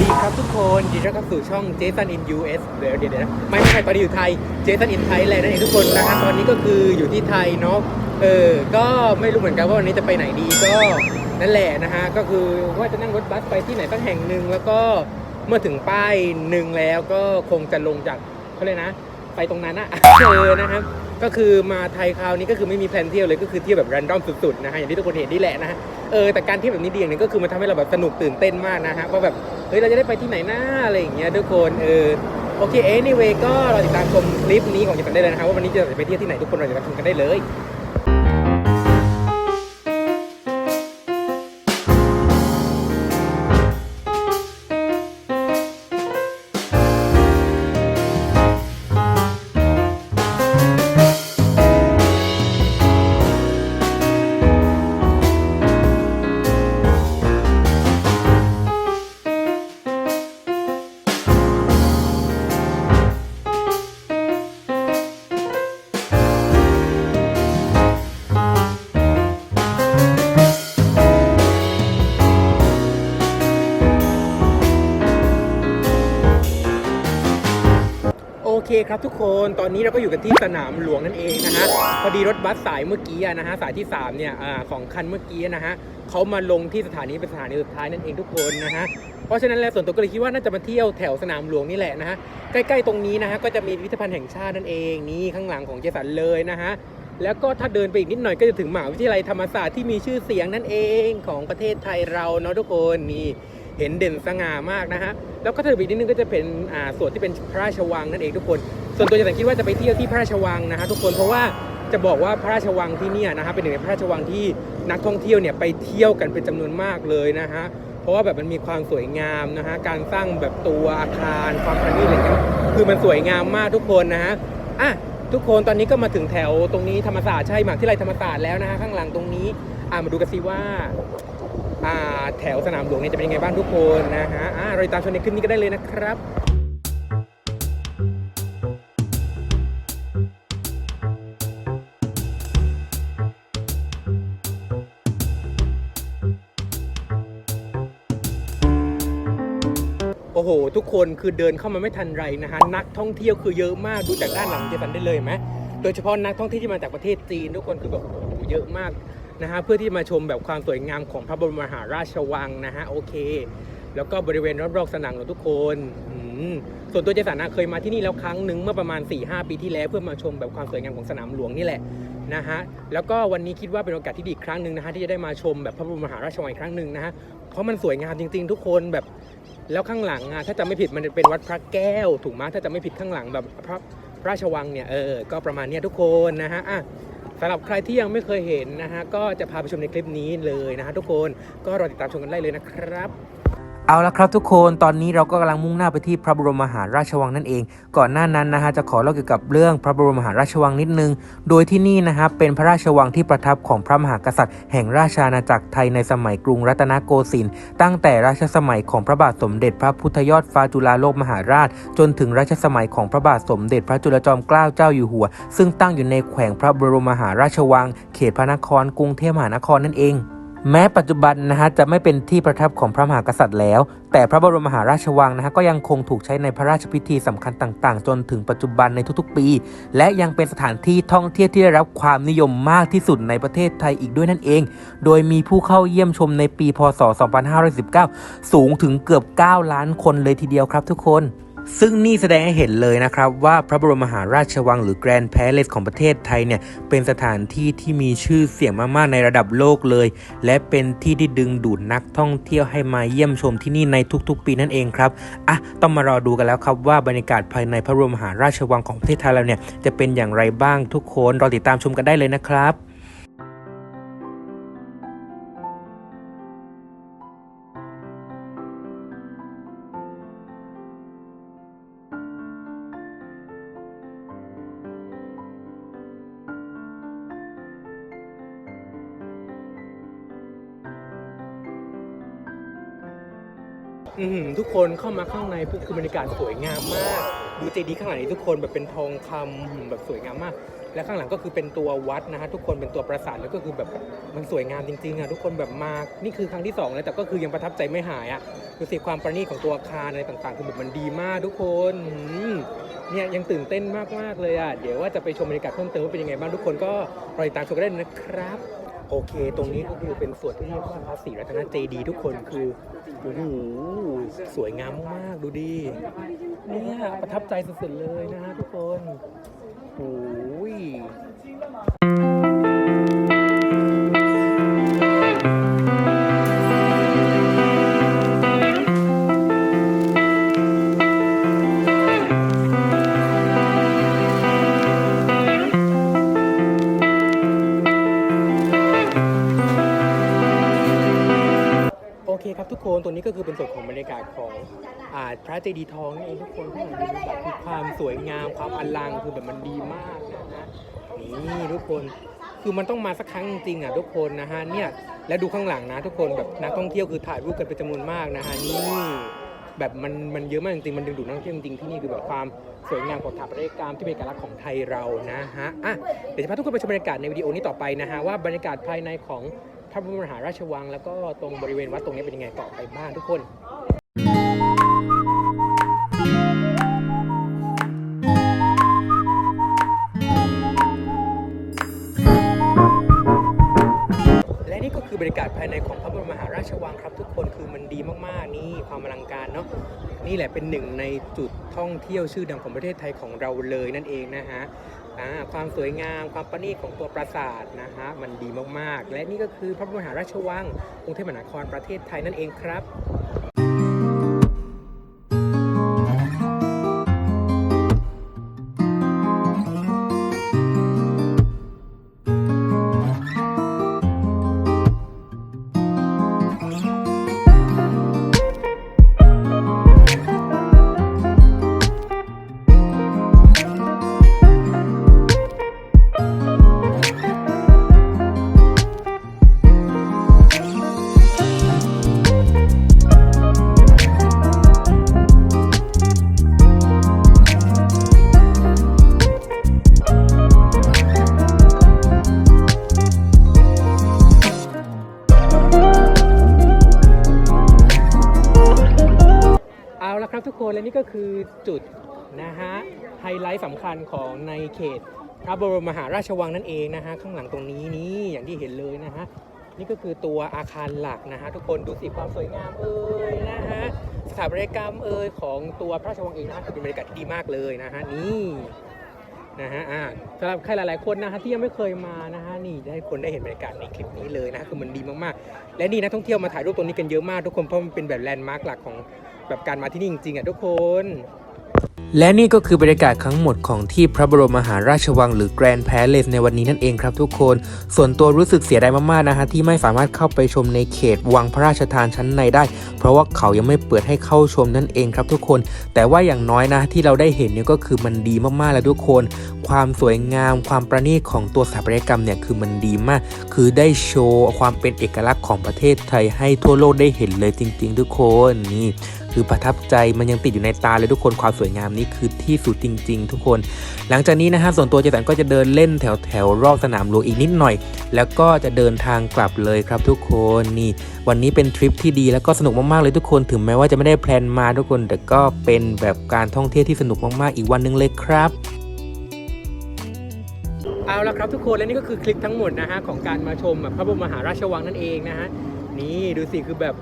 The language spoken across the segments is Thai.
ดีครับทุกคนยินดีต้อนรับสู่ช่อง Jason in US เดี๋ยวเดี๋ยวเดี๋ยวนะไม่ไม่ใช่ตอนนี้อยู่ไทย Jason in Thailand นั่นเองทุกคนนะฮะตอนนี้ก็คืออยู่ที่ไทยเนาะเออก็ไม่รู้เหมือนกันว่าวันนี้จะไปไหนดีก็นั่นแหละนะฮะก็คือว่าจะนั่งรถบัสไปที่ไหนสักแห่งหนึ่งแล้วก็เมื่อถึงป้ายหนึ่งแล้วก็คงจะลงจากเขาเลยนะ ไปตรงนั้นอะเออนะครับก็คือมาไทยคราวนี้ก็คือไม่มีแพลนเที่ยวเลยก็คือเที่ยวแบบแรนดอมสุดๆนะฮะอย่างที่ทุกคนเห็นนี่แหละนะฮะเออแต่การเที่ยวแบบนี้ดีอย่างหนึงก็คือมันทำให้เราแบบสนุกตื่นเต้นมากนะฮะว่าแบบ เฮ้ยเราจะได้ไปที่ไหนหน้าอะไรอย่างเงี้ยทุกคนเออโอเค anyway ก็รอติดตามชมคลิปนี้ของจะกันได้เลยนะครับว่าวันนี้จะไปเที่ยวที่ไหนทุกคนรอติดตามชมกันได้เลย ครับทุกคนตอนนี้เราก็อยู่กันที่สนามหลวงนั่นเองนะฮะพอดีรถบัสสายเมื่อกี้นะฮะสายที่3เนี่ยอของคันเมื่อกี้นะฮะเขามาลงที่สถานีเป็นสถานีสุดท้ายนั่นเองทุกคนนะฮะเพราะฉะนั้นแล้วส่วนตัวก็เลยคิดว่าน่าจะมาเที่ยวแถวสนามหลวงนี่แหละนะฮะใกล้ๆตรงนี้นะฮะก็จะมีพิพิธภัณฑ์แห่งชาตินั่นเองนี่ข้างหลังของเจสันเลยนะฮะแล้วก็ถ้าเดินไปอีกนิดหน่อยก็จะถึงมหาวิทยาลัยธรรมศาสตร์ที่มีชื่อเสียงนั่นเองของประเทศไทยเราเนาะทุกคนนี่เห็นเด่นสง่ามากนะฮะ แล้วก็ถ้าไปอีนิดนึงก็จะเป็นอ่าส่วนที่เป็นพระราชวังนั่นเองทุกคน ส่วนตัวจะแต่คิดว่าจะไปเที่ยวที่พระราชวังนะฮะทุกคนเพราะว่าจะบอกว่าพระราชวังที่นี่นะฮะเป็นหนึ่งในพระราชวังที่นักท่องเที่ยวเนี่ยไปเที่ยวกันเป็นจำนวนมากเลยนะฮะเพราะว่าแบบมันมีความสวยงามนะฮะการสร้างแบบตัวอาคารความประณีตอะไรเงี้ยคือมันสวยงามมากทุกคนนะฮะอะทุกคนตอนนี้ก็มาถึงแถวตรงนี้ธรรมศาสตร์ใช่มหาวิที่ไรธรรมศาสตร์แล้วนะฮะข้างหลังตรงนี้อะมาดูกันสิว่า แถวสนามหลวงเนี่ยจะเป็นยังไงบ้างทุกคนนะฮะอ่าเราติดตามชมในคลิปนี้ก็ได้เลยนะครับโอ้โห ทุกคนคือเดินเข้ามาไม่ทันไรนะฮะ นักท่องเที่ยวคือเยอะมากดูจากด้านหลังเจสันได้เลยไหมโดยเฉพาะนักท่องเที่ยวที่มาจากประเทศจีน ทุกคนคือแบบโอ้โหเยอะมาก นะฮะเพื่อที่มาชมแบบความสวยงามของพระบรมมหาราชวังนะฮะโอเค แล้วก็บริเวณรอบๆสนามหลวงทุกคนส่วนตัวเจสันนะเคยมาที่นี่แล้วครั้งหนึ่งเมื่อประมาณ4-5ปีที่แล้วเพื่อมาชมแบบความสวยงามของสนามหลวงนี่แหละนะฮะแล้วก็วันนี้คิดว่าเป็นโอกาสที่ดีอีกครั้งหนึ่งนะฮะที่จะได้มาชมแบบพระบรมมหาราชวังอีกครั้งหนึ่งนะฮะเพราะมันสวยงามจริง ๆ ทุกคนแบบแล้วข้างหลังอะถ้าจะไม่ผิดมันเป็นวัดพระแก้ว ถูกไหมถ้าจะไม่ผิดข้างหลังแบบพระพระราชวังเนี่ยเออก็ประมาณเนี้ยทุกคนนะฮะอะ สำหรับใครที่ยังไม่เคยเห็นนะฮะก็จะพาไปชมในคลิปนี้เลยนะฮะทุกคนก็รอติดตามชมกันได้เลยนะครับ เอาละครับทุกคนตอนนี้เราก็กำลังมุ่งหน้าไปที่พระบรมมหาราชวังนั่นเอง ก่อนหน้านั้นนะฮะจะขอเล่าเกี่ยวกับเรื่องพระบรมมหาราชวังนิดนึง โดยที่นี่นะฮะเป็นพระราชวังที่ประทับของพระมหากษัตริย์ แห่งราชอาณาจักรไทยในสมัยกรุงรัตนโกสินทร์ตั้งแต่รัชสมัยของพระบาทสมเด็จพระพุทธยอดฟ้าจุฬาโลกมหาราช จนถึงรัชสมัยของพระบาทสมเด็จพระจุลจอมเกล้าเจ้าอยู่หัว ซึ่งตั้งอยู่ในแขวงพระบรมมหาราชวัง เขตพระนครกรุงเทพมหานครนั่นเอง แม้ปัจจุบันนะฮะจะไม่เป็นที่ประทับของพระมหากษัตริย์แล้ว แต่พระบรมมหาราชวังนะฮะก็ยังคงถูกใช้ในพระราชพิธีสำคัญต่างๆ จนถึงปัจจุบันในทุกๆปี และยังเป็นสถานที่ท่องเที่ยวที่ได้รับความนิยมมากที่สุดในประเทศไทยอีกด้วยนั่นเอง โดยมีผู้เข้าเยี่ยมชมในปีพศ 2519 สูงถึงเกือบ 9 ล้านคนเลยทีเดียวครับทุกคน ซึ่งนี่แสดงให้เห็นเลยนะครับ ว่าพระบรมมหาราชวังหรือแกรนด์แพเลสของประเทศไทยเนี่ยเป็นสถานที่ที่มีชื่อเสียงมากๆในระดับโลกเลย และเป็นที่ที่ดึงดูดนักท่องเที่ยวให้มาเยี่ยมชมที่นี่ในทุกๆ ปีนั่นเองครับอะต้องมารอดูกันแล้วครับว่าบรรยากาศภายในพระบรมมหาราชวังของประเทศไทยเราเนี่ยจะเป็นอย่างไรบ้างทุกคนรอติดตามชมกันได้เลยนะครับ อือหือทุกคนเข้ามาข้างในปุ๊บคือบรรยากาศสวยงามมาก ดูเจดีย์ข้างหลังนี้ทุกคนแบบเป็นทองคำแบบสวยงามมาก และข้างหลังก็คือเป็นตัววัดนะฮะทุกคนเป็นตัวปราสาทแล้วก็คือแบบมันสวยงามจริงๆอะทุกคนแบบมานี่คือครั้งที่สองแล้วแต่ก็คือยังประทับใจไม่หายอะดูสิความประณีตของตัวอาคารอะไรต่างๆ คือแบบมันดีมากทุกคนอืมเนี่ยยังตื่นเต้นมากๆเลยอะเดี๋ยวว่าจะไปชมบรรยากาศเพิ่มเติมว่าเป็นยังไงบ้างทุกคนก็รอติดตามชมกันได้นะครับ โอเค ตรงนี้ก็คือเป็นส่วนที่เรียกว่าพระศรีรัตนเจดีย์ทุกคนคือโอ้โหสวยงามมากๆดูดิเนี่ยประทับใจสุดๆเลยนะฮะทุกคนโอ้ย นตัวนี้ก็คือเป็นส่วนของบรรยากาศของอาพระเจดีย์ทองนั่เองทุกคนข้างหลังบรรยากาศคือความสวยงามความอลังคือแบบมันดีมากนะฮะนี่ทุกคนคือมันต้องมาสักครั้งจริงๆอะทุกคนนะฮะเนี่ยและดูข้างหลังนะ ทุกคนแบบนักท่องเที่ยวคือถ่ายรูปกันเป็นจำนวนมากนะฮะนี่แบบมันมันเยอะมากจริงๆมันดึงดูดนักท่องเที่ยวจริงๆที่นี่คือแบบความสวยงามของสถาปัตยกรรมที่เป็นเอกลักษณ์ของไทยเรานะฮะอะเดี๋ยวจะพาทุกคนไปชมบรรยากาศในวิดีโอนี้ต่อไปนะฮะว่าบรรยากาศภายในของ พระบรมมหาราชวัง แล้วก็ตรงบริเวณวัดตรงนี้เป็นยังไงต่อไปบ้างทุกคนและนี่ก็คือบรรยากาศภายในของพระบรมมหาราชวังครับ ทุกคนคือมันดีมากๆ นี่ความอลังการเนาะนี่แหละเป็นหนึ่งในจุดท่องเที่ยวชื่อดังของประเทศไทยของเราเลยนั่นเองนะฮะ ความสวยงามความประณีตของตัวปราสาทนะฮะมันดีมากๆ และนี่ก็คือพระบรมมหาราชวังกรุงเทพมหานครประเทศไทยนั่นเองครับ ครับทุกคนและนี่ก็คือจุดนะฮะไฮไลท์สำคัญของในเขตพระบรมมหาราชวังนั่นเองนะฮะข้างหลังตรงนี้นี่อย่างที่เห็นเลยนะฮะนี่ก็คือตัวอาคารหลักนะฮะทุกคนดูสิความสวยงามเอ่ยนะฮะสถาปัตยกรรมเอ่ยของตัวพระราชวังเองนะฮะคือเป็นบรรยากาศที่ดีมากเลยนะฮะนี่นะฮะอ่าสำหรับใครหลาย ๆ คนนะฮะที่ยังไม่เคยมานะฮะนี่ได้คนได้เห็นบรรยากาศในคลิปนี้เลยนะคือมันดีมากๆ และนี่นักท่องเที่ยวมาถ่ายรูปตรงนี้กันเยอะมากทุกคนเพราะมันเป็นแบบแลนด์มาร์คหลักของ แบบการมาที่นี่จริงๆอะทุกคน และนี่ก็คือบรรยากาศทั้งหมดของที่พระบรมมหาราชวังหรือแกรนด์แพลเลสในวันนี้นั่นเองครับทุกคน ส่วนตัวรู้สึกเสียดายมากๆนะฮะที่ไม่สามารถเข้าไปชมในเขตวังพระราชทานชั้นในได้ เพราะว่าเขายังไม่เปิดให้เข้าชมนั่นเองครับทุกคน แต่ว่าอย่างน้อยนะที่เราได้เห็นเนี่ยก็คือมันดีมากๆแล้วทุกคน ความสวยงาม ความประณีตของตัวสถาปัตยกรรมเนี่ยคือมันดีมาก คือได้โชว์ความเป็นเอกลักษณ์ของประเทศไทยให้ทั่วโลกได้เห็นเลยจริง ๆ ทุกคนนี่ คือประทับใจมันยังติดอยู่ในตาเลยทุกคนความสวยงามนี้คือที่สุดจริง ๆ ทุกคน หลังจากนี้นะฮะส่วนตัวเจสันก็จะเดินเล่นแถวแถวๆรอบสนามหลวงอีกนิดหน่อย แล้วก็จะเดินทางกลับเลยครับทุกคนนี่วันนี้เป็นทริปที่ดีแล้วก็สนุกมากๆเลยทุกคนถึงแม้ว่าจะไม่ได้แพลนมาทุกคน แต่ก็เป็นแบบการท่องเที่ยวที่สนุกมากๆ อีกวันนึงเลยครับเอาละครับทุกคนและนี่ก็คือคลิปทั้งหมดนะฮะของการมาชมแบบพระบรมมหาราชวังนั่นเองนะฮะนี่ดูสิคือแบบ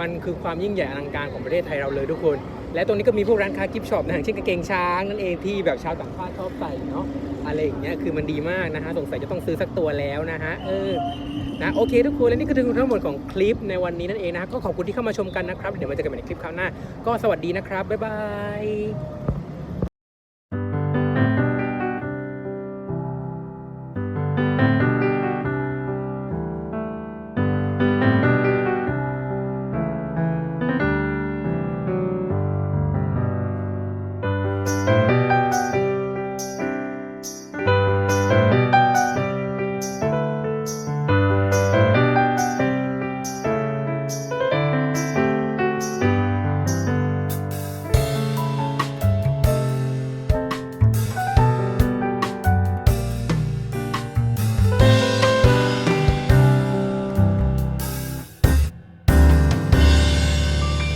มันคือความยิ่งใหญ่อลังการของประเทศไทยเราเลยทุกคน และตรงนี้ก็มีพวกร้านค้ากิฟช็อปนะอย่างเช่นกางเกงช้างนั่นเองที่แบบชาวต่างชาติชอบใส่เนาะอะไรอย่างเงี้ยคือมันดีมากนะฮะสงสัยจะต้องซื้อสักตัวแล้วนะฮะเออนะโอเคทุกคนและนี่ก็ถึงทั้งหมดของคลิปในวันนี้นั่นเองนะก็ขอบคุณที่เข้ามาชมกันนะครับเดี๋ยวมาเจอกันใหม่ในคลิปคราวหน้า ก็สวัสดีนะครับบ๊ายบาย